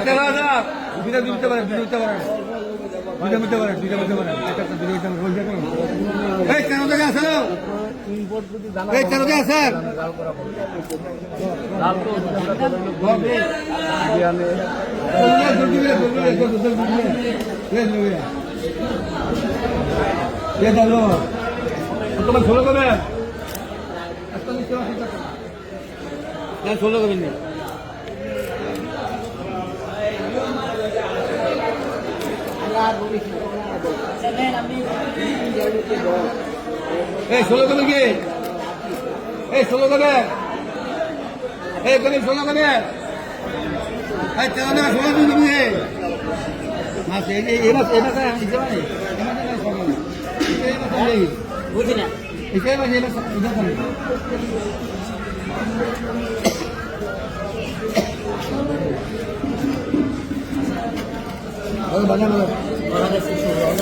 তেরো হাজার দুইটা দিতে পারেন দুইটা দিতে পারেন দুইটা দিতে পারেন দুইটা দিতে পারেন একটা একটা দিতে পারেন এই তেরো টাকা আছে এই তেরো টাকা আছে? তোমার ষোলো কবে? ষোলো কবে নেই এই ষোলো কবে কি এই ষোলো কবে এই কবে ষোলো কবে এই তেরো টাকা ষোলো দিন কবে মাস এই না বুঝি না এই মাসে Ano ba naman? Para sa susunod.